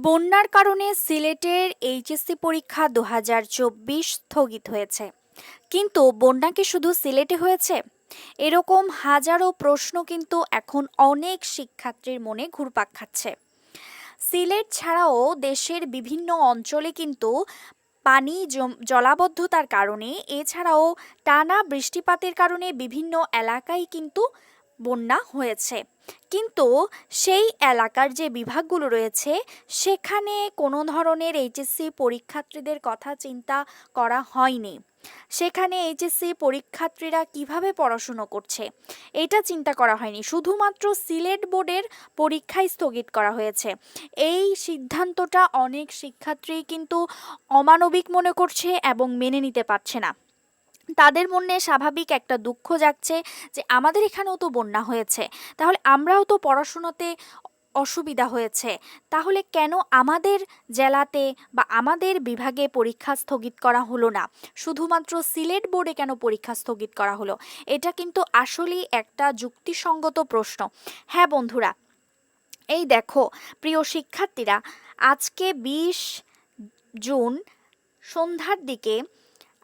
বন্যার কারণে সিলেটের এইচএসসি পরীক্ষা দু হাজার চব্বিশ স্থগিত হয়েছে। কিন্তু বন্যা কি শুধু সিলেটে হয়েছে? এরকম হাজারো প্রশ্ন কিন্তু এখন অনেক শিক্ষার্থীর মনে ঘুরপাক খাচ্ছে। সিলেট ছাড়াও দেশের বিভিন্ন অঞ্চলে কিন্তু পানি জলাবদ্ধতার কারণে, এছাড়াও টানা বৃষ্টিপাতের কারণে বিভিন্ন এলাকায় কিন্তু বন্যা হয়েছে। কিন্তু সেই এলাকার যে বিভাগগুলো রয়েছে, সেখানে কোনো ধরনের এইচএসসি পরীক্ষার্থীদের কথা চিন্তা করা হয়নি। সেখানে এইচএসসি পরীক্ষার্থীরা কীভাবে পড়াশুনো করছে, এটা চিন্তা করা হয়নি। শুধুমাত্র সিলেট বোর্ডের পরীক্ষাই স্থগিত করা হয়েছে। এই সিদ্ধান্তটা অনেক শিক্ষার্থী কিন্তু অমানবিক মনে করছে এবং মেনে নিতে পারছে না। তাদের মনে স্বাভাবিক একটা দুঃখ যাচ্ছে যে আমাদের এখানেও তো বন্যা হয়েছে। তাহলে আমরাও তো পড়াশোনাতে অসুবিধা হয়েছে। তাহলে কেন আমাদের জেলাতে বা আমাদের বিভাগে পরীক্ষা স্থগিত করা হলো না? শুধুমাত্র সিলেট বোর্ডে কেন পরীক্ষা স্থগিত করা হলো? এটা কিন্তু আসলেই একটা যুক্তিসঙ্গত প্রশ্ন। হ্যাঁ বন্ধুরা, এই দেখো, প্রিয় শিক্ষার্থীরা, আজকে বিশ জুন, সন্ধ্যার দিকে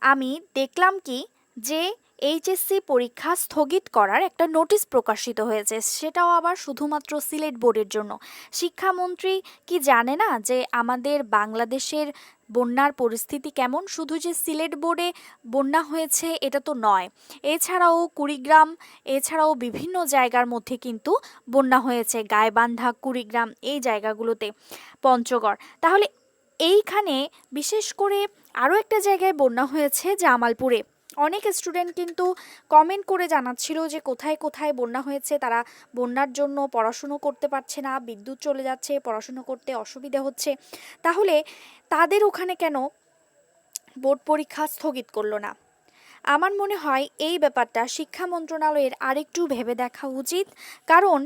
আমি দেখলাম কি যে এইচএসসি পরীক্ষা স্থগিত করার একটা নোটিশ প্রকাশিত হয়েছে। সেটাও আবার শুধুমাত্র সিলেট বোর্ডের জন্য। শিক্ষামন্ত্রী কি জানে না যে আমাদের বাংলাদেশের বন্যার পরিস্থিতি কেমন? শুধু যে সিলেট বোর্ডে বন্যা হয়েছে, এটা তো নয়। এছাড়াও কুড়িগ্রাম, এছাড়াও বিভিন্ন জায়গার মধ্যে কিন্তু বন্যা হয়েছে। গাইবান্ধা, কুড়িগ্রাম এই জায়গাগুলোতে, পঞ্চগড়। তাহলে এইখানে বিশেষ করে আরও একটা জায়গায় বন্যা হয়েছে জামালপুরে। অনেক স্টুডেন্ট কিন্তু কমেন্ট করে জানাচ্ছিল যে কোথায় কোথায় বন্যা হয়েছে, তারা বন্যার জন্য পড়াশুনো করতে পারছে না, বিদ্যুৎ চলে যাচ্ছে, পড়াশুনো করতে অসুবিধা হচ্ছে। তাহলে তাদের ওখানে কেন বোর্ড পরীক্ষা স্থগিত করল না? আমার মনে হয় এই ব্যাপারটা শিক্ষা মন্ত্রণালয়ের আরেকটু ভেবে দেখা উচিত। কারণ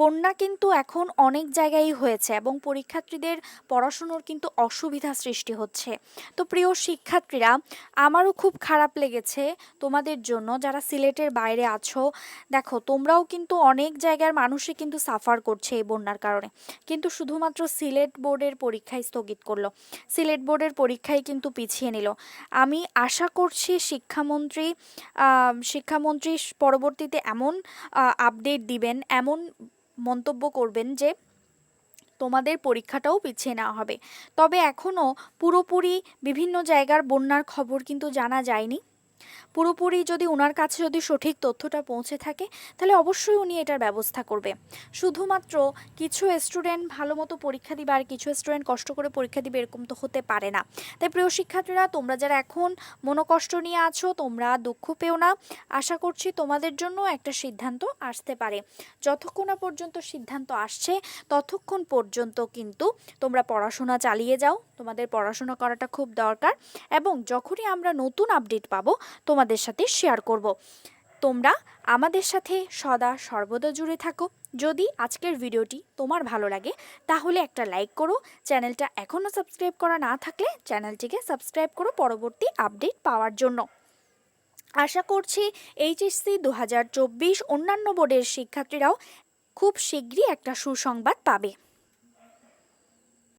বন্যা কিন্তু এখন অনেক জায়গায় হয়েছে এবং পরীক্ষার্থীদের পড়াশুনোর কিন্তু অসুবিধা সৃষ্টি হচ্ছে। তো প্রিয় শিক্ষার্থীরা, আমারও খুব খারাপ লেগেছে তোমাদের জন্য যারা সিলেটের বাইরে আছো। দেখো, তোমরাও কিন্তু অনেক জায়গার মানুষই কিন্তু সাফার করছে এই বন্যার কারণে। কিন্তু শুধুমাত্র সিলেট বোর্ডের পরীক্ষায় স্থগিত করল। সিলেট বোর্ডের পরীক্ষায় কিন্তু পিছিয়ে নিল। আমি আশা করছি শিক্ষামন্ত্রী শিক্ষামন্ত্রী পরবর্তীতে এমন আপডেট দিবেন, এমন মন্তব্য করবেন যে তোমাদের পরীক্ষাটাও পিছিয়ে নেওয়া হবে। তবে এখনও পুরোপুরি বিভিন্ন জায়গার বন্যার খবর কিন্তু জানা যায়নি। পুরোপুরি যদি ওনার কাছে যদি সঠিক তথ্যটা পৌঁছে থাকে, তাহলে অবশ্যই উনি এটার ব্যবস্থা করবে। শুধুমাত্র কিছু স্টুডেন্ট ভালো মতো পরীক্ষা দিবে আর কিছু স্টুডেন্ট কষ্ট করে পরীক্ষা দিবে এরকম তো হতে পারে না। তাই প্রিয় শিক্ষার্থীরা, তোমরা যারা এখন মনোকষ্ট নিয়ে আছো, তোমরা দুঃখ পেও না। আশা করছি তোমাদের জন্য একটা সিদ্ধান্ত আসতে পারে। যতক্ষণ না পর্যন্ত সিদ্ধান্ত আসছে, ততক্ষণ পর্যন্ত কিন্তু তোমরা পড়াশোনা চালিয়ে যাও। তোমাদের পড়াশোনা করাটা খুব দরকার। এবং যখনই আমরা নতুন আপডেট পাবো তোমাদের সাথে শেয়ার করব। তোমরা আমাদের সাথে সদা সর্বদা জুড়ে থাকো। যদি আজকের ভিডিওটি তোমার ভালো লাগে, তাহলে একটা লাইক করো। চ্যানেলটা এখনও সাবস্ক্রাইব করা না থাকলে চ্যানেলটিকে সাবস্ক্রাইব করো পরবর্তী আপডেট পাওয়ার জন্য। আশা করছি এইচএসসি দু হাজার চব্বিশ অন্যান্য বোর্ডের শিক্ষার্থীরাও খুব শীঘ্রই একটা সুসংবাদ পাবে।